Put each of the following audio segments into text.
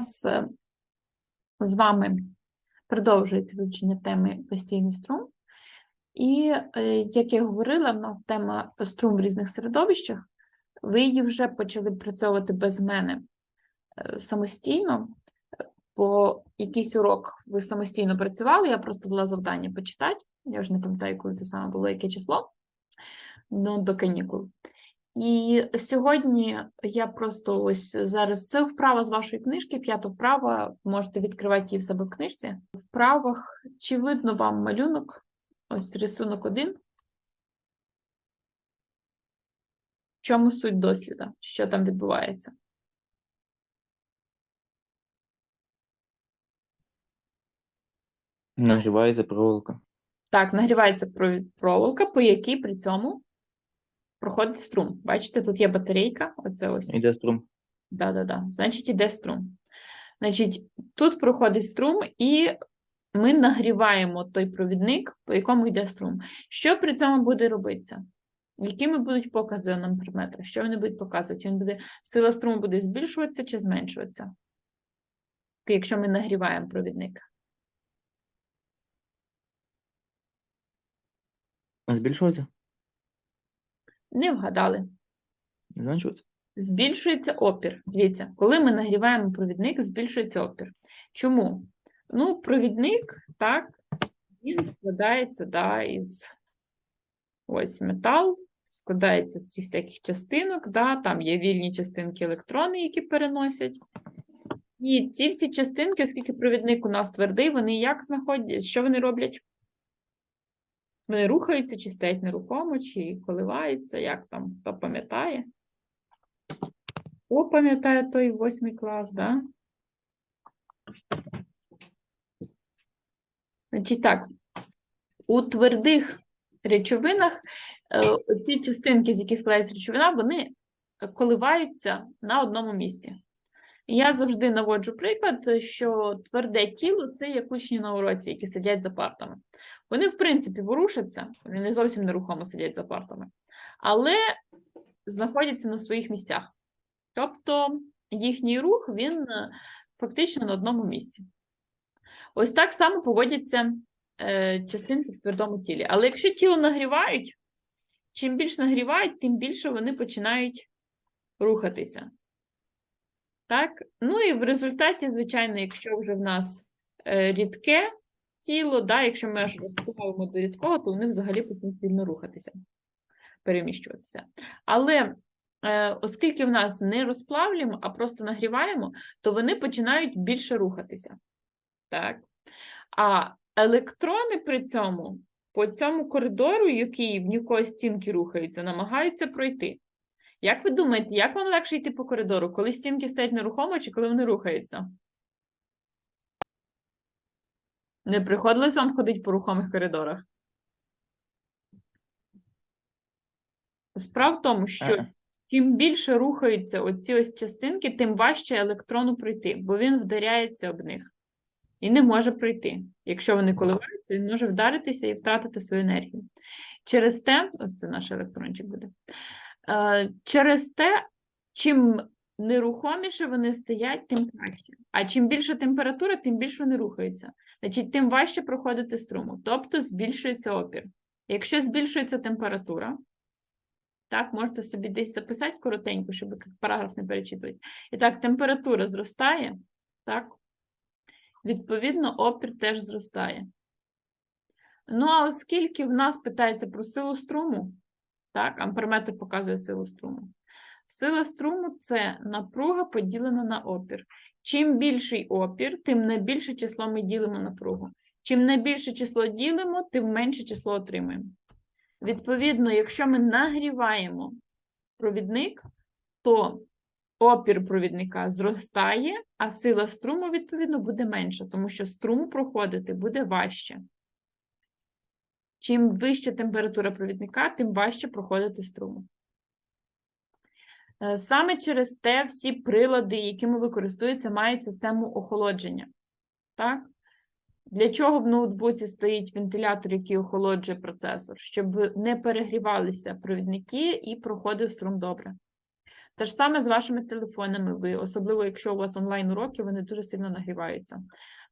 нас е, з вами продовжується вивчення теми постійний струм. І, е, як я говорила, в нас тема струм в різних середовищах. Ви її вже почали працьовувати без мене е, самостійно. По якийсь урок ви самостійно працювали, я просто дала завдання почитати. Я вже не пам'ятаю, коли це саме було, яке число, ну, до канікул. І сьогодні я просто ось зараз це вправа з вашої книжки, п'ята вправа. Можете відкривати її в себе в книжці. Вправах чи видно вам малюнок? Ось рисунок один. В чому суть досліда? Що там відбувається? Нагрівається проволока. Так, нагрівається проволока, по якій при цьому проходить струм. Бачите, тут є батарейка. Оце ось. Іде струм. Да-да-да. Значить, іде струм. Значить, тут проходить струм, і ми нагріваємо той провідник, по якому йде струм. Що при цьому буде робитися? Якими будуть покази нам предмету? Що вони будуть показувати? Він буде, сила струму буде збільшуватися чи зменшуватися? Якщо ми нагріваємо провідник. Збільшується? Не вгадали. Збільшується опір. Дивіться, коли ми нагріваємо провідник, збільшується опір. Чому? Ну, провідник, так, він складається да, із ось метал, складається з цих всяких частинок, да, там є вільні частинки електрони, які переносять. І ці всі частинки, оскільки провідник у нас твердий, вони як знаходять, що вони роблять? Вони рухаються, чи стоять нерухомо, чи коливаються, як там, хто пам'ятає. Хто пам'ятає той восьмий клас, да? Значить так, у твердих речовинах е, ці частинки, з яких складається речовина, вони коливаються на одному місці. Я завжди наводжу приклад, що тверде тіло це як учні на уроці, які сидять за партами. Вони, в принципі, ворушаться, вони не зовсім нерухомо сидять за партами, але знаходяться на своїх місцях. Тобто їхній рух він е, фактично на одному місці. Ось так само поводяться е, частинки в твердому тілі. Але якщо тіло нагрівають, чим більше нагрівають, тим більше вони починають рухатися. Так? Ну і в результаті, звичайно, якщо вже в нас е, рідке тіло, да, якщо ми аж розплавимо до рідкого, то вони взагалі почнуть вільно рухатися, переміщуватися. Але е, оскільки в нас не розплавлюємо, а просто нагріваємо, то вони починають більше рухатися. Так? А електрони при цьому по цьому коридору, який в нікої стінки рухається, намагаються пройти. Як ви думаєте, як вам легше йти по коридору, коли стінки стоять нерухомо чи коли вони рухаються? Не приходилось вам ходити по рухомих коридорах? Справа в тому, що чим більше рухаються оці ось частинки, тим важче електрону пройти, бо він вдаряється об них і не може пройти. Якщо вони коливаються, він може вдаритися і втратити свою енергію. Через те, ось це наш електрончик буде. Е, Через те, чим нерухоміше вони стоять, тим краще. А чим більша температура, тим більше вони рухаються. Значить, тим важче проходити струму, тобто збільшується опір. Якщо збільшується температура, так, можете собі десь записати коротенько, щоб параграф не перечитувати. І так, температура зростає, так, відповідно, опір теж зростає. Ну, а оскільки в нас питається про силу струму, так, амперметр показує силу струму. Сила струму це напруга поділена на опір. Чим більший опір, тим на більше число ми ділимо напругу. Чим на більше число ділимо, тим менше число отримуємо. Відповідно, якщо ми нагріваємо провідник, то опір провідника зростає, а сила струму, відповідно, буде менша, тому що струм проходити буде важче. Чим вища температура провідника, тим важче проходити струму. Е, Саме через те всі прилади, якими використовуються, мають систему охолодження. Так? Для чого в ноутбуці стоїть вентилятор, який охолоджує процесор? Щоб не перегрівалися провідники і проходив струм добре. Те ж саме з вашими телефонами. Ви, особливо, якщо у вас онлайн уроки, вони дуже сильно нагріваються.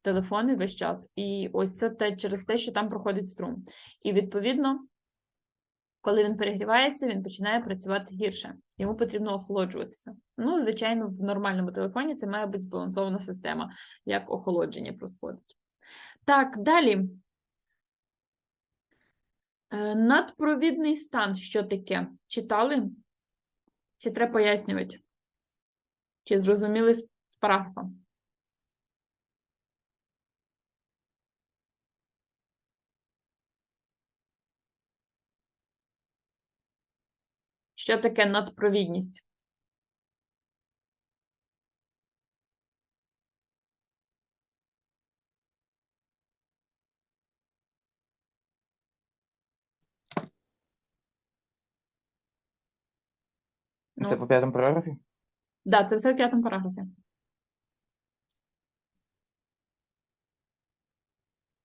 Телефони весь час. І ось це те через те, що там проходить струм. І відповідно, коли він перегрівається, він починає працювати гірше. Йому потрібно охолоджуватися. Ну, звичайно, в нормальному телефоні це має бути збалансована система, як охолодження происходить. Так, далі. Е, Надпровідний стан, що таке? Читали? Чи треба пояснювати? Чи зрозуміли з з Що таке надпровідність? Це по п'ятому параграфі? Да, це все в п'ятому параграфі.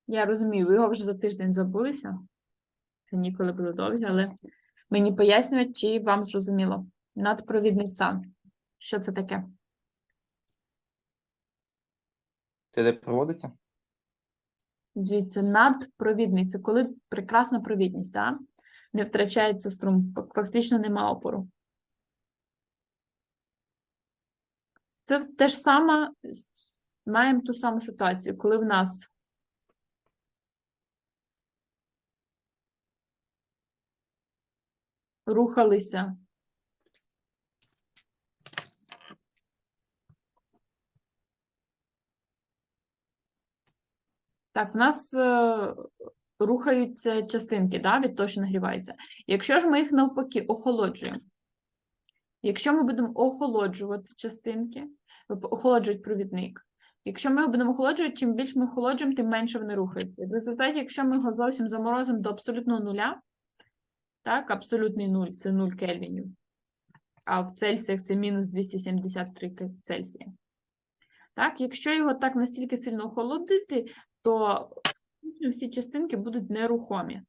Я розумію, ви його вже за тиждень забулися. Канікули були довгі, але мені пояснюють, чи вам зрозуміло. Надпровідний стан. Що це таке? Це де проводиться? Дивіться, надпровідний це коли прекрасна провідність, да? не втрачається струм, фактично нема опору. Це те ж саме, маємо ту саму ситуацію, коли в нас рухалися Так, в нас е, рухаються частинки, да, від того, що нагрівається. Якщо ж ми їх навпаки охолоджуємо, якщо ми будемо охолоджувати частинки, тобто охолоджують провідник. Якщо ми його будемо охолоджувати, чим більше ми охолоджуємо, тим менше вони рухаються. В результаті, якщо ми його зовсім заморозимо до абсолютного нуля, так, абсолютний нуль це 0 кельвінів, а в Цельсіях це мінус 273 Цельсія. Так, якщо його так настільки сильно охолодити, то всі частинки будуть нерухомі.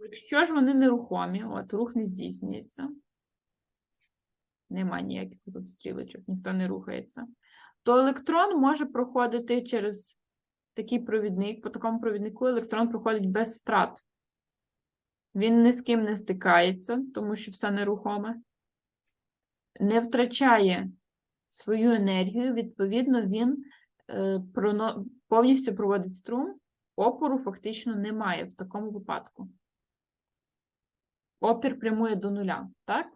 Якщо ж вони нерухомі, от рух не здійснюється, нема ніяких тут стрілочок, ніхто не рухається, то електрон може проходити через такий провідник, по такому провіднику електрон проходить без втрат. Він ні з ким не стикається, тому що все нерухоме, не втрачає свою енергію, відповідно, він е, повністю проводить струм, опору фактично немає в такому випадку. Опір прямує до нуля, так?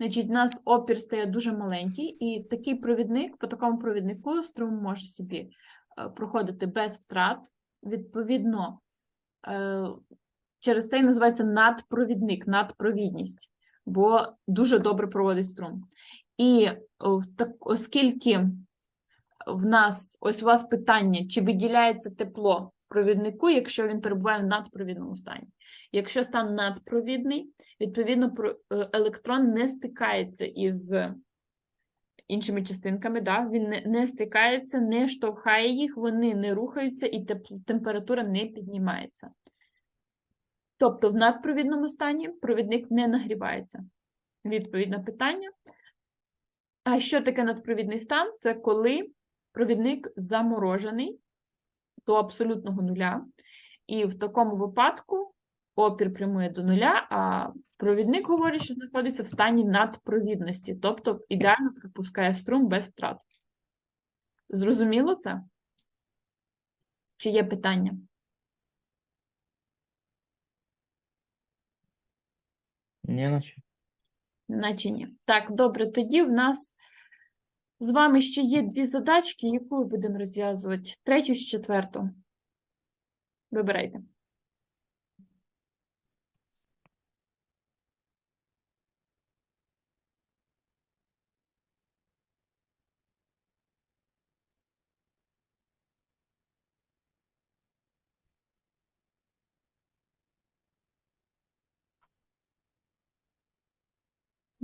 Значить, у нас опір стає дуже маленький, і такий провідник, по такому провіднику струм може собі е, проходити без втрат. Відповідно, е, через те й називається надпровідник, надпровідність, бо дуже добре проводить струм. І так, оскільки в нас, ось у вас питання, чи виділяється тепло в провіднику, якщо він перебуває в надпровідному стані. Якщо стан надпровідний, відповідно, е, електрон не стикається із іншими частинками, да? він не, не стикається, не штовхає їх, вони не рухаються і теп- температура не піднімається. Тобто в надпровідному стані провідник не нагрівається. Відповідь на питання. А що таке надпровідний стан? Це коли провідник заморожений до абсолютного нуля, і в такому випадку опір прямує до нуля, а провідник говорить, що знаходиться в стані надпровідності, тобто ідеально пропускає струм без втрат. Зрозуміло це? Чи є питання? Ні, наче. Наче ні. Так, добре, тоді в нас з вами ще є дві задачки, яку будемо розв'язувати. Третю чи четверту. Вибирайте.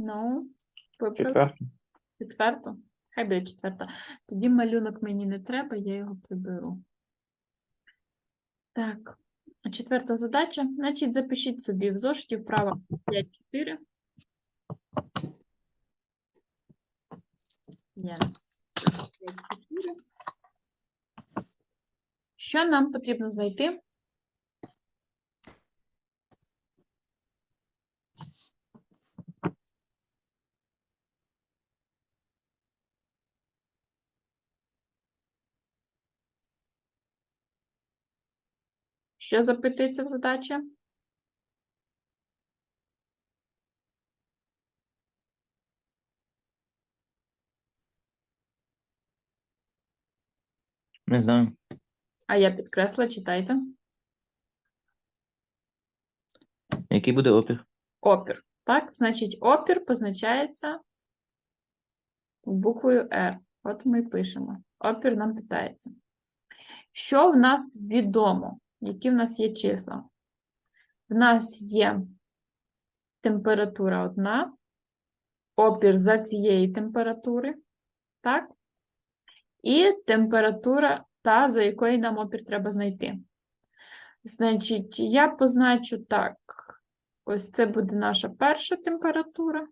Ну, вибрали? Четверту. Четверту? Хай буде четверта. Тоді малюнок мені не треба, я його приберу. Так, четверта задача. Значить, запишіть собі в зошиті вправо 5-4. Є. Чотири. Що нам потрібно знайти? Що запитується в задачі? Не знаю. А я підкресла, читайте. Який буде опір? Опір. Так, значить, опір позначається буквою R. От ми пишемо. Опір нам питається. Що в нас відомо? Які в нас є числа? В нас є температура одна, опір за цієї температури, так? І температура та, за якої нам опір треба знайти. Значить, я позначу так. Ось це буде наша перша температура.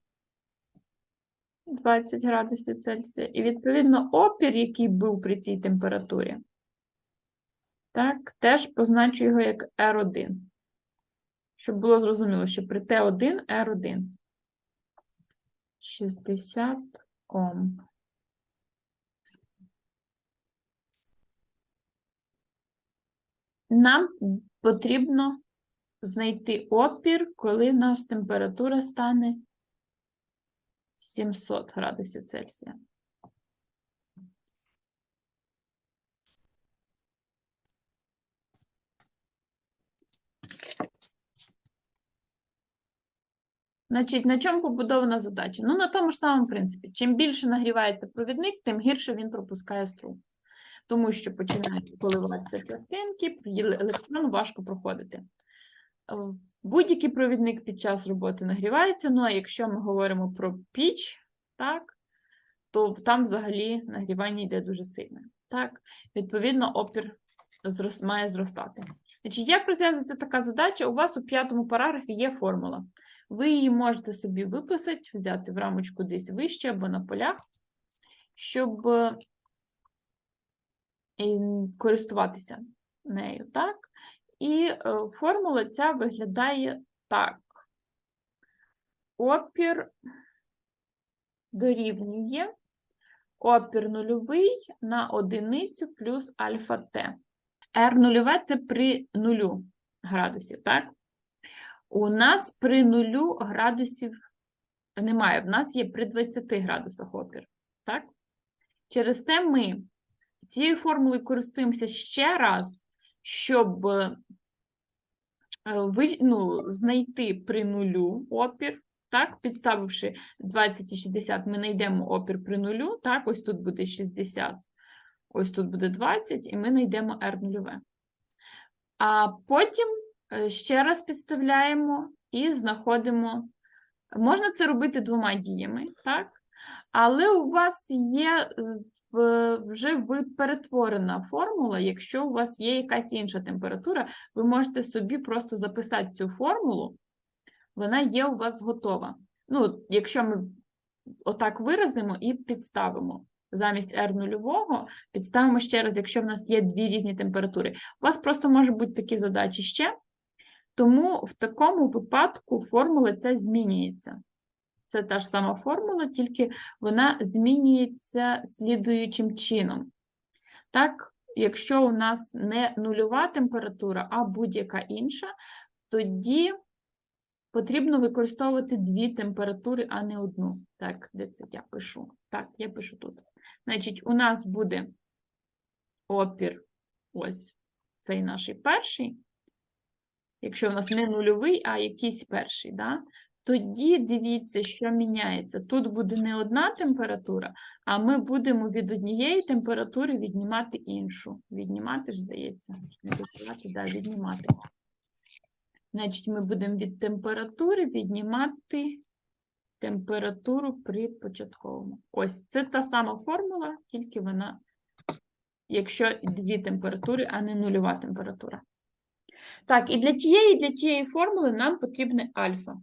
20 градусів Цельсія. І, відповідно, опір, який був при цій температурі, так, теж позначу його як R1. Щоб було зрозуміло, що при Т1 R1. 60 Ом. Нам потрібно знайти опір, коли нас температура стане 700 градусів Цельсія. Значить, на чому побудована задача? Ну, на тому ж самому принципі. Чим більше нагрівається провідник, тим гірше він пропускає струм. Тому що починають коливатися частинки, електрон важко проходити. Е, Будь-який провідник під час роботи нагрівається, ну а якщо ми говоримо про піч, так, то там взагалі нагрівання йде дуже сильне. Так, відповідно, опір має зростати. Значить, як розв'язується така задача? У вас у п'ятому параграфі є формула. Ви її можете собі виписати, взяти в рамочку десь вище або на полях, щоб е, користуватися нею, так? І е, формула ця виглядає так. Опір дорівнює опір нульовий на одиницю плюс альфа Т. R нульове це при нулю градусів, так? У нас при нулю градусів немає. В нас є при 20 градусах опір, так? Через те ми цією формулою користуємося ще раз, щоб е, ну, знайти при нулю опір, так, підставивши 20 і 60, ми знайдемо опір при нулю, так, ось тут буде 60, ось тут буде 20, і ми знайдемо R нульове. А потім ще раз підставляємо і знаходимо. Можна це робити двома діями, так? Але у вас є вже перетворена формула, якщо у вас є якась інша температура, ви можете собі просто записати цю формулу, вона є у вас готова. Ну, якщо ми отак виразимо і підставимо. Замість R нульового підставимо ще раз, якщо в нас є дві різні температури. У вас просто може бути такі задачі ще, тому в такому випадку формула ця змінюється. Це та ж сама формула, тільки вона змінюється слідуючим чином. Так, якщо у нас не нульова температура, а будь-яка інша, тоді потрібно використовувати дві температури, а не одну. Так, де це я пишу? Так, я пишу тут. Значить, у нас буде опір, ось цей наш перший. Якщо у нас не нульовий, а якийсь перший, да? тоді дивіться, що міняється. Тут буде не одна температура, а ми будемо від однієї температури віднімати іншу. Віднімати ж, здається, не додавати, да, віднімати. Значить, ми будемо від температури віднімати температуру при початковому. Ось це та сама формула, тільки вона, якщо дві температури, а не нульова температура. Так, і для тієї, і для тієї формули нам потрібне альфа.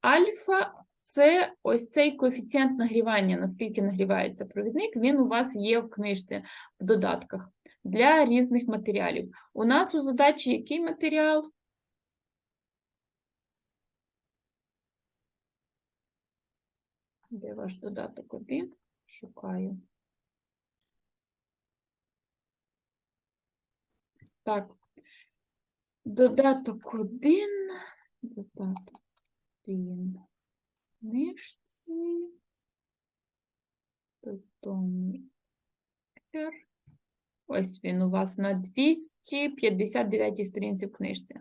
Альфа це ось цей коефіцієнт нагрівання, наскільки нагрівається провідник, він у вас є в книжці в додатках для різних матеріалів. У нас у задачі який матеріал? Де ваш додаток один? Шукаю. Так. Додаток один. Додаток один. Книжці. Потім R. Ось він у вас на 259 сторінці в книжці.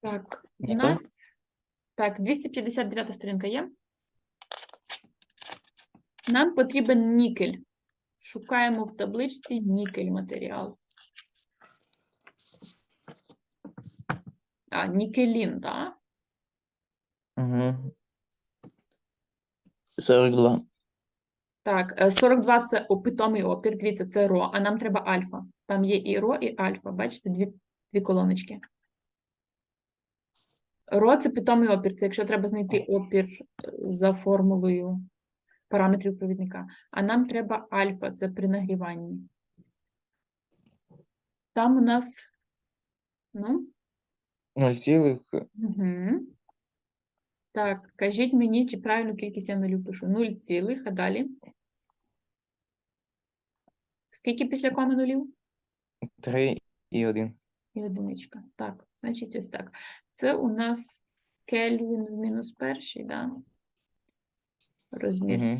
Так, в нас... Так, 259 сторінка є. Нам потрібен нікель. Шукаємо в табличці нікель матеріал. А, нікелін, так? Угу. 42. Так, е, 42 це опитомий опір, дивіться, це ро, а нам треба альфа. Там є і ро, і альфа. Бачите, дві, дві колоночки. Ро це питомий опір, це якщо треба знайти опір за формулою параметрів провідника. А нам треба альфа, це при нагріванні. Там у нас, ну, 0 цілих. Угу. Так, кажіть мені, чи правильну кількість я нулів пишу. 0 цілих, а далі? Скільки після коми нулів? 3 і 1. І одиничка. Так, значить ось так. Це у нас Кельвін в мінус перший, да? Розмір. Угу.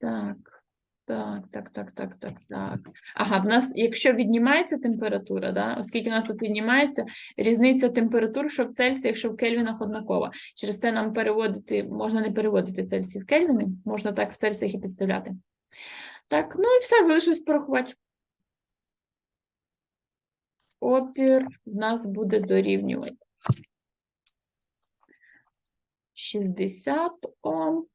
Так, так, так, так, так, так, так. Ага, в нас, якщо віднімається температура, да, оскільки в нас тут віднімається, різниця температур, що в Цельсіях, що в Кельвінах однакова. Через те нам переводити, можна не переводити Цельсій в Кельвіни, можна так в Цельсіях і підставляти. Так, ну і все, залишилось порахувати. Опір в нас буде дорівнювати 60 Ом.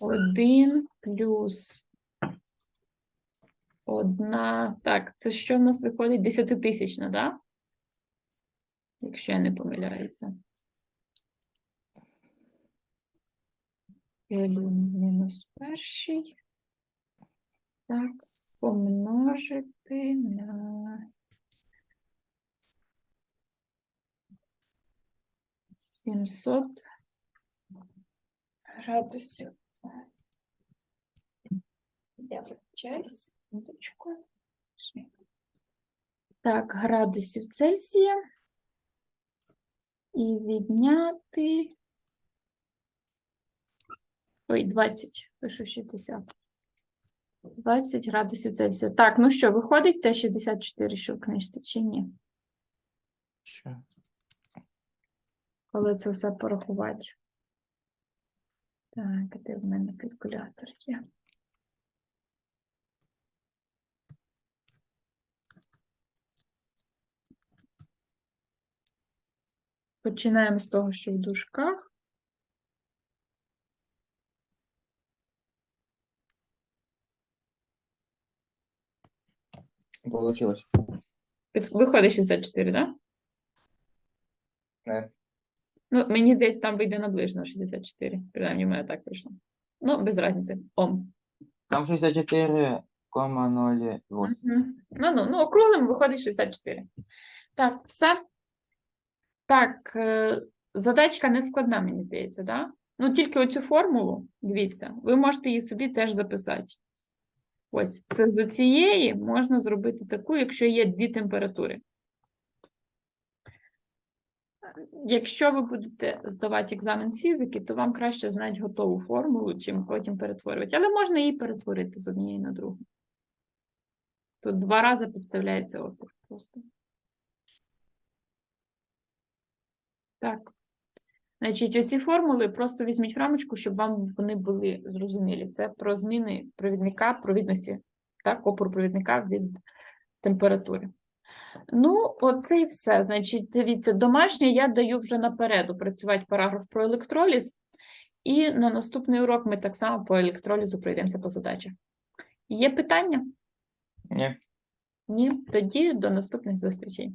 Один плюс одна. Так, це що в нас виходить? Десятитисячна, да? Якщо я не помиляюся. Кельвін мінус перший. Так, помножити на 700 градусів. Я минуточку. Так, градусів Цельсія. І відняти. Ой, 20, пишу 60. 20 градусів Цельсія. Так, ну що, виходить те 64, що в книжці, чи ні? Що? Коли це все порахувати. Так, де в мене калькулятор є? Починаємо з того, що в дужках. Получилось. Виходить 64, так? Да? Не. Ну, мені здається, там вийде наближено 64. Принаймні, мене так вийшло. Ну, без різниці. Ом. Там 64,08. Мгм. Ну, ну, ну, округлим виходить 64. Так, все. Так, е, задачка не складна, мені здається, да? Ну, тільки оцю формулу, дивіться, ви можете її собі теж записати. Ось, це з оцієї можна зробити таку, якщо є дві температури. Якщо ви будете здавати екзамен з фізики, то вам краще знати готову формулу, чим потім перетворювати. Але можна її перетворити з однієї на другу. Тут два рази підставляється опір просто. Так. Значить, оці формули просто візьміть в рамочку, щоб вам вони були зрозумілі. Це про зміни провідника, провідності, так, опору провідника від температури. Ну, оце і все. Значить, дивіться, домашнє я даю вже наперед опрацювати параграф про електроліз. І на наступний урок ми так само по електролізу пройдемося по задачах. Є питання? Ні. Ні, тоді до наступних зустрічей.